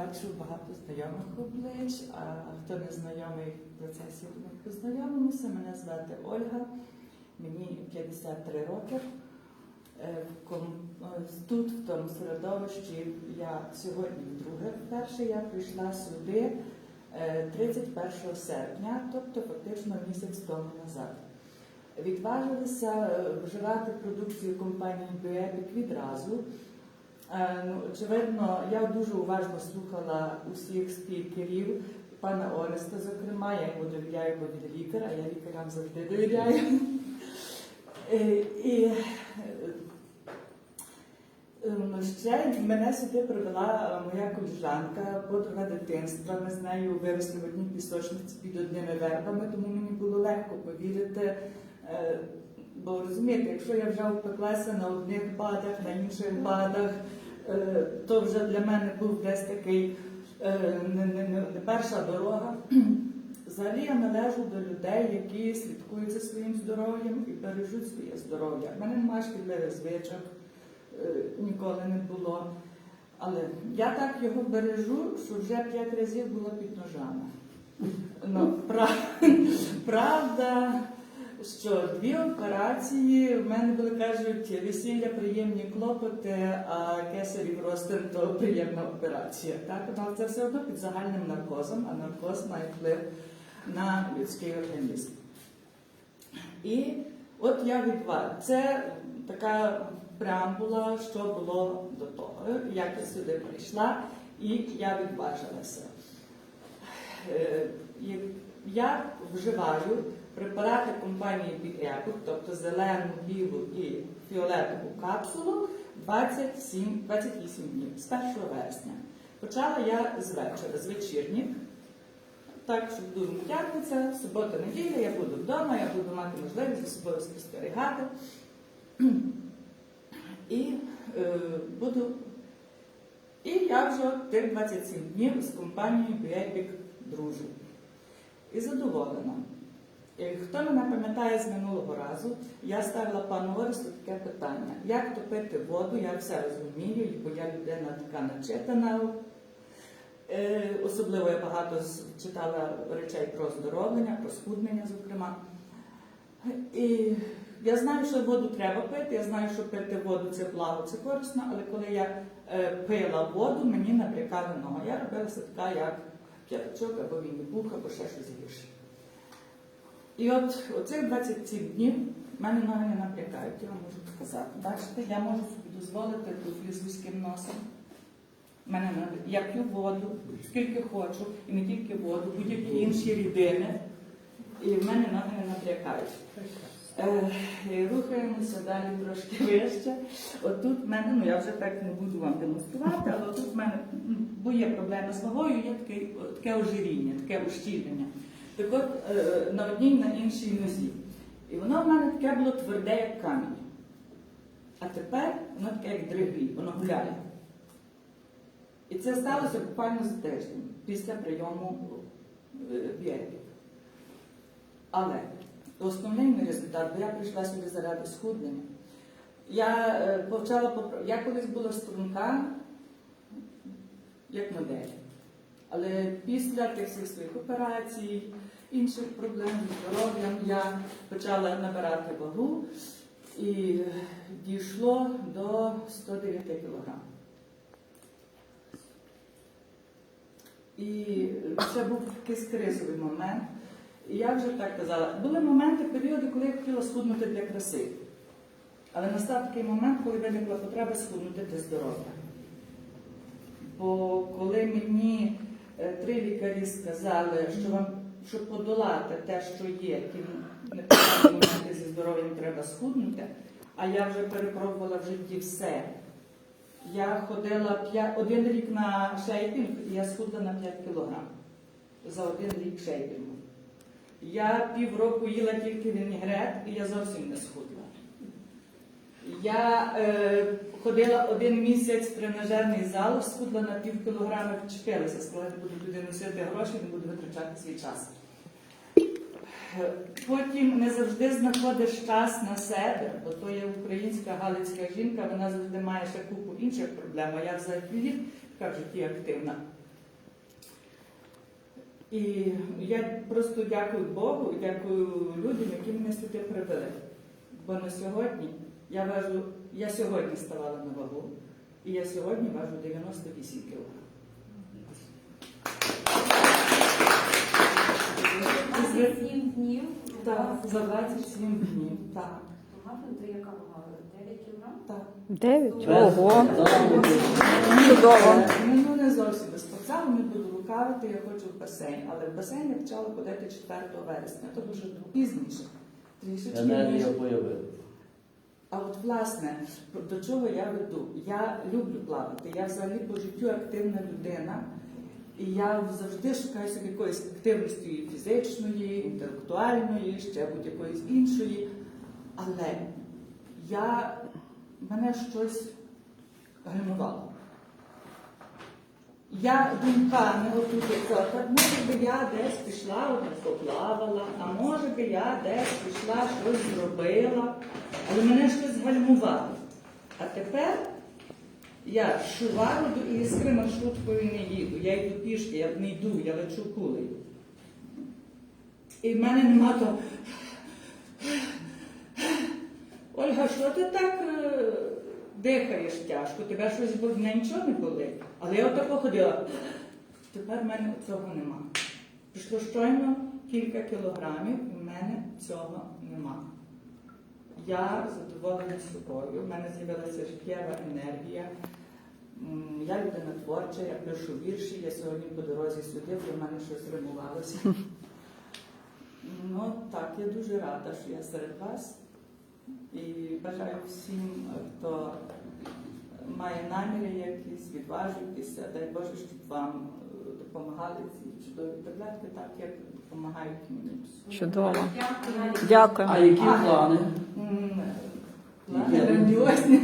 Бачу багато знайомих облич, а хто не знайомий в процесі, ми познайомимося. Мене звати Ольга, мені 53 роки. Е, е, Тут, в тому середовищі, я сьогодні вдруге вперше я прийшла сюди е, 31 серпня, тобто фактично місяць тому назад. Відважилися е, вживати продукцію компанії Біепік відразу. Е, Ну, очевидно, я дуже уважно слухала усіх спікерів, пана Ореста, зокрема, я йому довіряю, бо він лікар, а я лікарям завжди довіряю. Е, І е, ще мене сюди привела моя коліжанка, подруга дитинства. Ми з нею виросли в одній пісочниці під одними вербами, тому мені було легко повірити. Бо розумієте, якщо я вже впеклася на одних бадах, на інших бадах, то вже для мене був десь такий е, не, не, не, перша дорога. Взагалі я належу до людей, які слідкують за своїм здоров'ям і бережуть своє здоров'я. У мене немає шкідливих звичок, е, ніколи не було. Але я так його бережу, що вже п'ять разів була під ножами. Ну, пра- правда, що дві операції в мене були кажуть, весілля приємні клопоти, а кесарів розтин то приємна операція. Так, але це все одно під загальним наркозом, а наркоз має вплив на людський організм. І от я відва. Це така преамбула, що було до того, як я сюди прийшла, і я відважилася. Е, Я вживаю препарати компанії Біепік, тобто зелену, білу і фіолетову капсулу 27, 28 днів з 1 вересня. Почала я з вечора, з вечірніх. Так, що буду п'ятниця, субота, неділя, я буду вдома, я буду мати можливість за собою спостерігати. І е, буду. І я вже тих 27 днів з компанією Біепік дружу. І задоволена. І хто мене пам'ятає з минулого разу, я ставила пану Оресту таке питання: як топити воду, я все розумію, бо я людина така начитана. Е, Особливо я багато читала речей про оздоровлення, про схуднення, зокрема. І я знаю, що воду треба пити, я знаю, що пити воду це благо, це корисно, але коли я е, пила воду, мені набрякала нога. Я робилася така, як п'ятачок або вінні-пух, або ще щось гірше. І от оцих 27 днів мене ноги не набрякають, я вам можу сказати. Бачите, я можу собі дозволити туфлі з вузьким носом. Мене не- я п'ю воду, скільки хочу, і не тільки воду, будь-які інші рідини, і в мене ноги не набрякають. Е, рухаємося далі трошки вище. Отут в мене, ну я вже так не буду вам демонструвати, але тут в мене, бо є проблеми з вагою, є таке, таке ожиріння, таке ущільнення. Так от е, на одній, на іншій нозі. І воно в мене таке було тверде, як камінь. А тепер воно таке, як дригвій, воно гуляє. І це сталося буквально за тиждень після прийому е. Але основний мій результат, бо я прийшла сюди заради схуднення. Я е, почала попро- Я колись була струнка, як модель. Але після тих всіх своїх операцій, інших проблем зі здоров'ям, я почала набирати вагу і дійшло до 109 кг. І це був якийсь кризовий момент. І я вже так казала, були моменти, періоди, коли я хотіла схуднути для краси. Але настав такий момент, коли виникла потреба схуднути для здоров'я. Бо коли мені е, три лікарі сказали, що вам, щоб подолати те, що є, тим не моменти зі здоров'ям треба схуднути, а я вже перепробувала в житті все. Я ходила один рік на шейпінг, і я схудла на 5 кілограм за один рік шейпінгу. Я півроку їла тільки вінігрет, і я зовсім не схудла. Я е, ходила один місяць в тренажерний зал, схудла на пів кілограма, вчепилася, сказала, буду туди носити гроші, не буду витрачати свій час. Потім не завжди знаходиш час на себе, бо то є українська галицька жінка, вона завжди має ще купу інших проблем. А я взагалі така в житті активна. І я просто дякую Богу, дякую людям, які мене сюди привели. Бо на сьогодні я важу, я сьогодні ставала на вагу, і я сьогодні важу 98 кг. 27 днів. Так, за 27 днів. Так, то яка вага? 9 кілограм? так. Дев'ять? Ого. Чудово. Ну, не зовсім без спортзалу, не буду лукавити, я хочу в басейн. Але в басейн я почала ходити 4 вересня, то дуже пізніше. Трішечки. Енергія появилася. А от власне до чого я веду? Я люблю плавати. Я взагалі по життю активна людина, і я завжди шукаю собі якоїсь активності фізичної, інтелектуальної, ще будь-якоїсь іншої. Але я мене щось гальмувало. Я думками отут так, може би я десь пішла, поплавала, а може би я десь пішла, щось зробила, але мене щось гальмувало. А тепер я шувароду і іскри маршруткою не їду. Я йду пішки, я не йду, я лечу кулею. І в мене нема того. Ольга, що ти так е, дихаєш тяжко? Тебе щось мене нічого не болить. Але я отако ходила. Тепер в мене цього нема. Пішло щойно кілька кілограмів, і в мене цього нема. Я задоволена собою, в мене з'явилася життєва енергія. Я людина творча, я пишу вірші, я сьогодні по дорозі сюди, бо в мене щось римувалося. Ну так, я дуже рада, що я серед вас. І бажаю всім, хто має наміри якісь, відважуйтеся, дай Боже, щоб вам е, допомагали ці чудові таблетки, так як допомагають мені. Чудово. Дякую. А які плани? Плани грандіозні.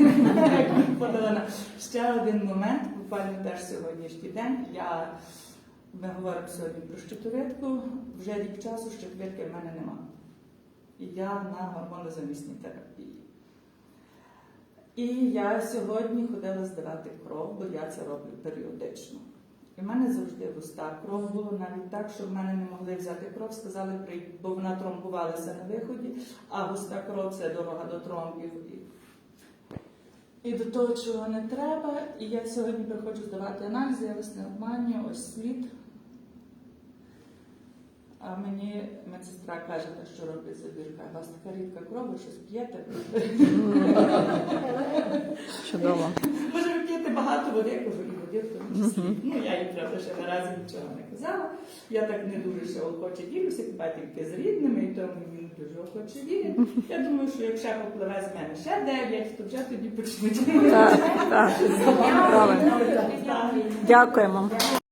Ще один момент, буквально теж сьогоднішній день. Я, ми говоримо сьогодні про щитовидку. Вже рік часу щитовидки в мене нема. І я на гормонозамісній терапії. І я сьогодні ходила здавати кров, бо я це роблю періодично. І в мене завжди густа кров було навіть так, що в мене не могли взяти кров, сказали, бо вона тромбувалася на виході, а густа кров це дорога до тромбів. І до того, чого не треба. І я сьогодні приходжу здавати аналізи, я вас не обманюю, ось слід. А мені медсестра каже, «Та що робить забірка? У вас така рідка кров, ви щось п'єте? Чудово. Може, ви п'єте багато води, я кажу, і води в тому числі. Ну, я їй правда ще наразі нічого не казала. Я так не дуже ще охоче ділюся, хіба тільки з рідними, і тому він дуже охоче вірить. Я думаю, що якщо попливе з мене ще дев'ять, то вже тоді почнуть. Дякуємо.